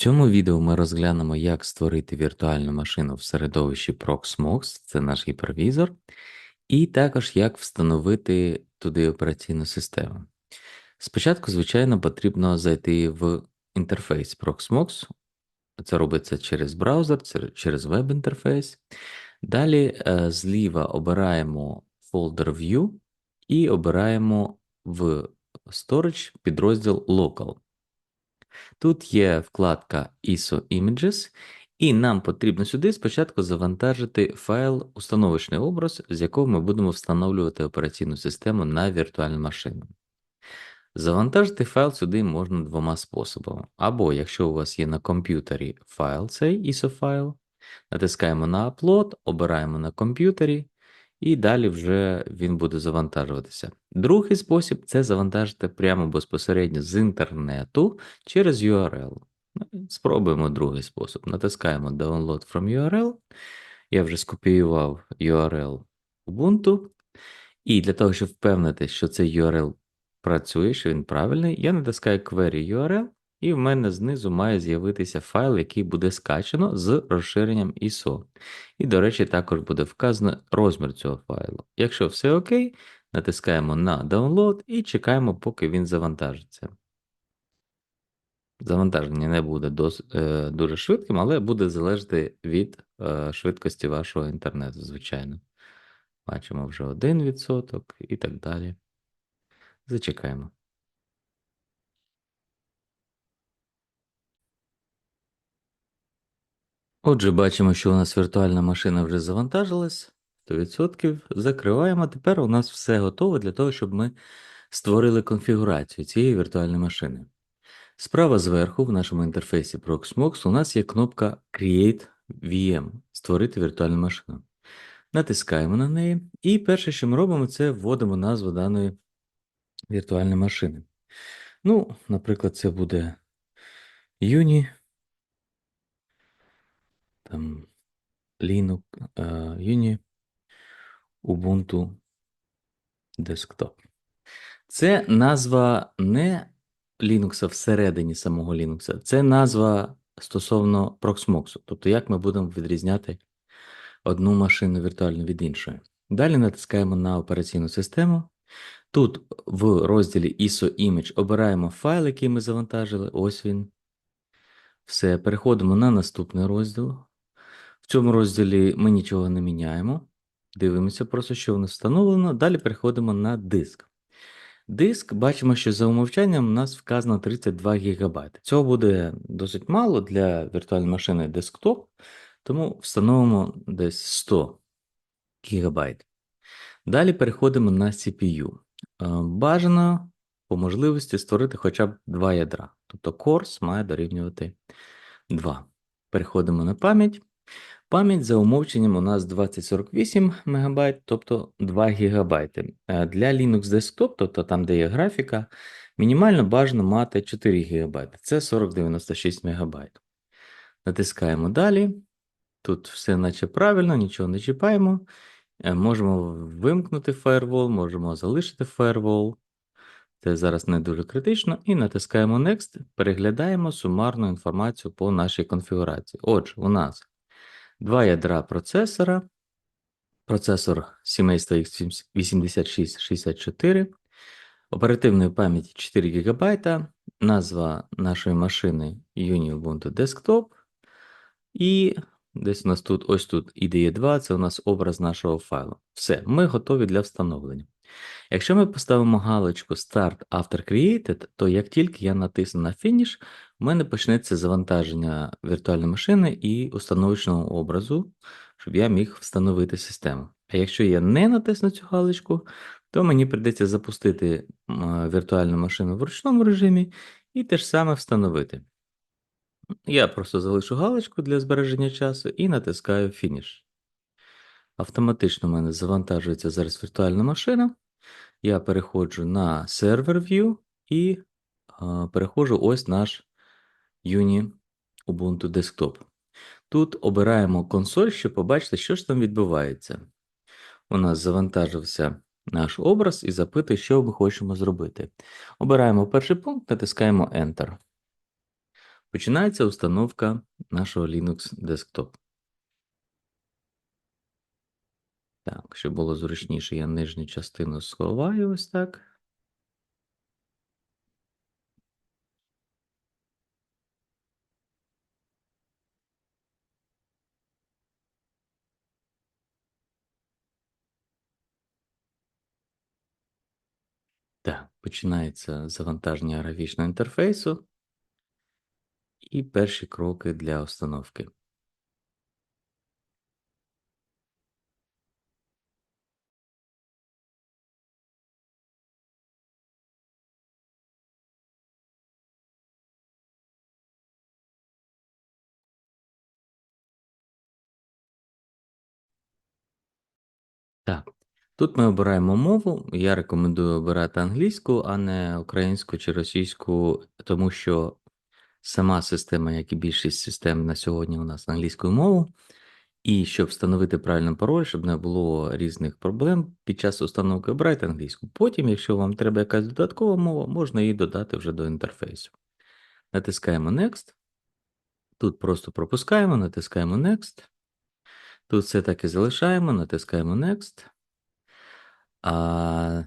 цьому відео ми розглянемо, як створити віртуальну машину в середовищі Proxmox, це наш гіпервізор, і також як встановити туди операційну систему. Спочатку, звичайно, потрібно зайти в інтерфейс Proxmox. Це робиться через браузер, через веб-інтерфейс. Далі е, зліва обираємо Folder View і обираємо в Storage підрозділ Local. Тут є вкладка ISO Images, і нам потрібно сюди спочатку завантажити файл установочний образ, з якого ми будемо встановлювати операційну систему на віртуальну машину. Завантажити файл сюди можна двома способами. Або якщо у вас є на комп'ютері файл, цей ISO файл, натискаємо на Upload, обираємо на комп'ютері, і далі вже він буде завантажуватися. Другий спосіб це завантажити прямо безпосередньо з інтернету через URL. Ну, Спробуємо другий спосіб. Натискаємо Download from URL. Я вже скопіював URL Ubuntu. І для того, щоб впевнити, що цей URL працює, що він правильний, я натискаю Query URL, і в мене знизу має з'явитися файл, який буде скачано з розширенням ISO. І, до речі, також буде вказано розмір цього файлу. Якщо все окей, натискаємо на Download і чекаємо, поки він завантажиться. Завантаження не буде дос, е, дуже швидким, але буде залежати від е, швидкості вашого інтернету, звичайно. Бачимо вже 1% і так далі. Зачекаємо. Отже, бачимо, що у нас віртуальна машина вже завантажилась 100%. Закриваємо. Тепер у нас все готово для того, щоб ми створили конфігурацію цієї віртуальної машини. Справа зверху, в нашому інтерфейсі Proxmox, у нас є кнопка Create VM створити віртуальну машину. Натискаємо на неї, і перше, що ми робимо, це вводимо назву даної віртуальної машини. Ну, наприклад, це буде Uni, там Linux, Uni, Ubuntu Desktop. Це назва не Linux всередині самого Linux, це назва стосовно Proxmox, тобто як ми будемо відрізняти одну машину віртуальну від іншої. Далі натискаємо на операційну систему. Тут в розділі ISO Image обираємо файл, який ми завантажили. Ось він. Все, переходимо на наступний розділ. В цьому розділі ми нічого не міняємо. Дивимося просто, що в нас встановлено. Далі переходимо на диск. Диск, бачимо, що за умовчанням у нас вказано 32 ГБ. Цього буде досить мало для віртуальної машини десктоп, тому встановимо десь 100 ГБ. Далі переходимо на CPU. Е, Бажано по можливості створити хоча б два ядра. Тобто Course має дорівнювати 2. Переходимо на пам'ять. Пам'ять за умовченням у нас 2048 МБ, тобто 2 ГБ. Е, Для Linux Desktop, тобто там, де є графіка, мінімально бажано мати 4 ГБ. Це 4096 МБ. Натискаємо далі. Тут все наче правильно, нічого не чіпаємо. Е, Можемо вимкнути Firewall, можемо залишити Firewall. Це зараз не дуже критично. І натискаємо Next, переглядаємо сумарну інформацію по нашій конфігурації. Отже, у нас два ядра процесора, процесор сімейства x86-64, оперативної пам'яті 4 ГБ, назва нашої машини Ubuntu Desktop, і десь у нас тут, ось тут IDE 2, це у нас образ нашого файлу. Все, ми готові для встановлення. Якщо ми поставимо галочку Start After Created, то як тільки я натисну на Finish, у мене почнеться завантаження віртуальної машини і установочного образу, щоб я міг встановити систему. А якщо я не натисну цю галочку, то мені прийдеться запустити віртуальну машину в ручному режимі і те ж саме встановити. Я просто залишу галочку для збереження часу і натискаю Finish. Автоматично в мене завантажується зараз віртуальна машина. Я переходжу на Server View і переходжу ось наш Uni Ubuntu Desktop. Тут обираємо консоль, щоб побачити, що ж там відбувається. У нас завантажився наш образ і запитує, що ми хочемо зробити. Обираємо перший пункт, натискаємо Enter. Починається установка нашого Linux Desktop. Так, щоб було зручніше, я нижню частину сховаю ось так. Так, починається завантаження графічного інтерфейсу і перші кроки для установки. Тут ми обираємо мову. Я рекомендую обирати англійську, а не українську чи російську, тому що сама система, як і більшість систем на сьогодні, у нас англійською мовою. І щоб встановити правильний пароль, щоб не було різних проблем під час установки, обирайте англійську. Потім, якщо вам треба якась додаткова мова, можна її додати вже до інтерфейсу. Натискаємо Next. Тут просто пропускаємо, натискаємо Next. Тут все так і залишаємо, натискаємо Next. А,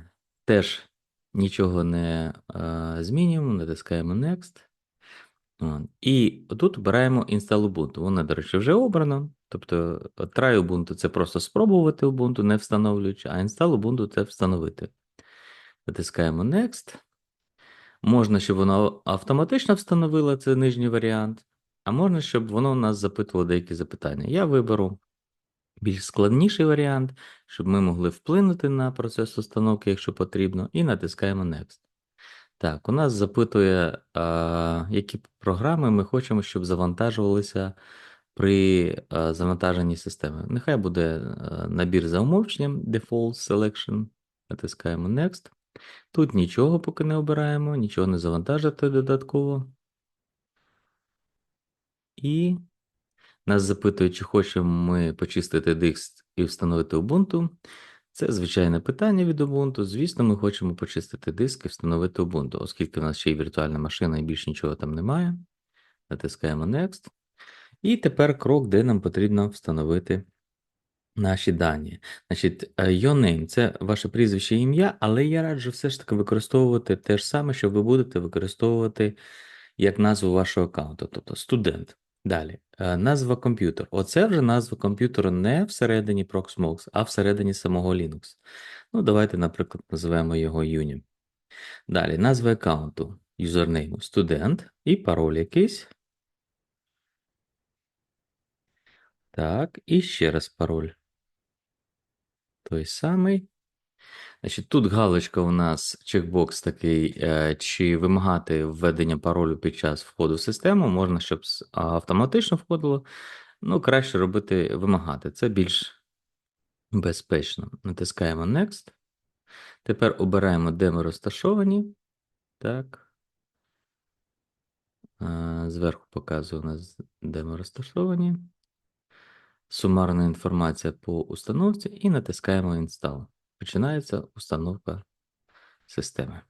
Теж нічого не а, змінюємо, натискаємо Next. І тут обираємо Install Ubuntu. Воно, до речі, вже обрано. Тобто Try Ubuntu це просто спробувати Ubuntu, не встановлюючи, а Install Ubuntu це встановити. Натискаємо Next. Можна, щоб воно автоматично встановило це нижній варіант, а можна, щоб воно у нас запитувало деякі запитання. Я виберу більш складніший варіант, щоб ми могли вплинути на процес установки, якщо потрібно, і натискаємо Next. Так, у нас запитує, а, які програми ми хочемо, щоб завантажувалися при а, завантаженні системи. Нехай буде а, набір за умовченням Default Selection. Натискаємо Next. Тут нічого поки не обираємо, нічого не завантажити додатково. І нас запитують, чи хочемо ми почистити диск і встановити Ubuntu. Це звичайне питання від Ubuntu. Звісно, ми хочемо почистити диск і встановити Ubuntu, оскільки в нас ще й віртуальна машина і більше нічого там немає. Натискаємо Next. І тепер крок, де нам потрібно встановити наші дані. Значить, е, your name – це ваше прізвище і ім'я, але я раджу все ж таки використовувати те ж саме, що ви будете використовувати як назву вашого аккаунту, тобто студент. Далі, е, назва комп'ютер. Оце вже назва комп'ютера не всередині Proxmox, а всередині самого Linux. Ну, давайте, наприклад, називаємо його Uni. Далі, назва аккаунту, юзернейму студент і пароль якийсь. Так, і ще раз пароль. Той самий. Значить, Тут галочка у нас чекбокс такий, е, чи вимагати введення паролю під час входу в систему, можна, щоб автоматично входило. Ну, краще робити вимагати. Це більш безпечно. Натискаємо Next. Тепер обираємо, де ми розташовані. Так. Зверху показує у нас, де ми розташовані. Сумарна інформація по установці і натискаємо Install починається установка системи.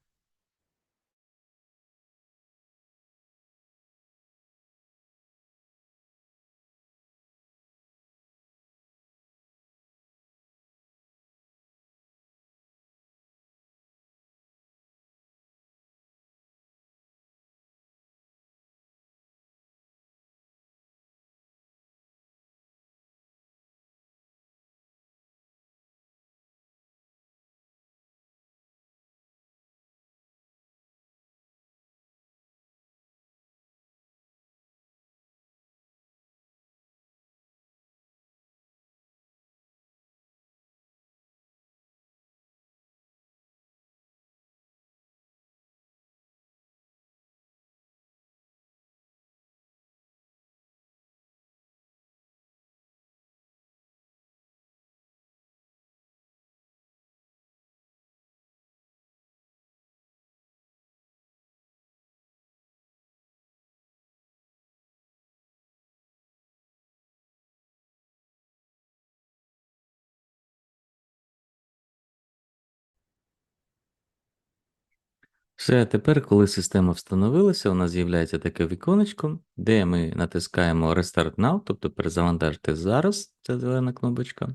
Все, тепер, коли система встановилася, у нас з'являється таке віконечко, де ми натискаємо Restart Now, тобто перезавантажити зараз, це зелена кнопочка,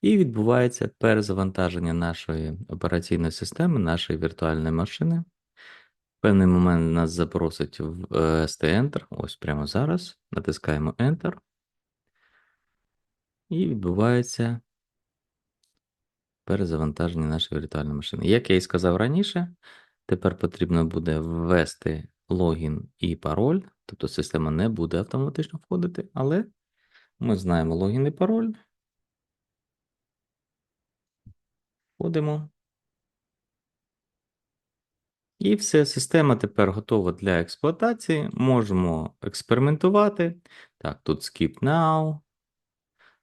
і відбувається перезавантаження нашої операційної системи, нашої віртуальної машини. В певний момент нас запросить в е, ST Enter, ось прямо зараз. Натискаємо Enter. І відбувається перезавантаження нашої віртуальної машини. Як я і сказав раніше, тепер потрібно буде ввести логін і пароль, тобто система не буде автоматично входити, але ми знаємо логін і пароль. Вводимо. І все, система тепер готова для експлуатації. Можемо експериментувати. Так, тут skip now.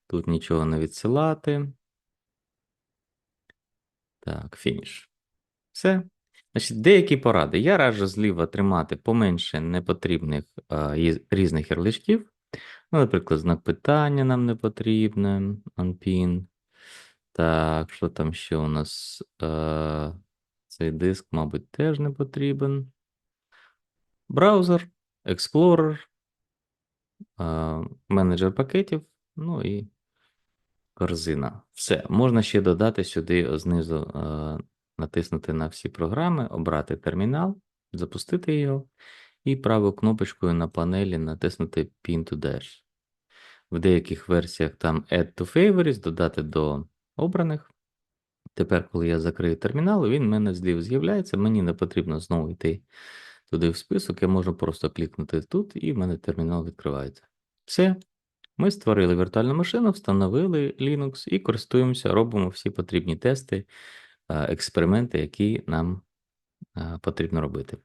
Тут нічого не відсилати. Так, фініш. Все. Значить, деякі поради. Я раджу зліва тримати поменше непотрібних а, різних ярличків. Ну, наприклад, знак питання нам не потрібен, unpin. Так, що там ще у нас? Е, цей диск, мабуть, теж не потрібен. Браузер, Explorer, е, менеджер пакетів, ну і корзина. Все. Можна ще додати сюди знизу, е, натиснути на всі програми, обрати термінал, запустити його, і правою кнопочкою на панелі натиснути Pin to Dash. В деяких версіях там Add to Favorites, додати до обраних. Тепер, коли я закрию термінал, він в мене зліва з'являється. Мені не потрібно знову йти туди в список. Я можу просто клікнути тут, і в мене термінал відкривається. Все. Ми створили віртуальну машину, встановили Linux і користуємося, робимо всі потрібні тести, експерименти, які нам е, потрібно робити.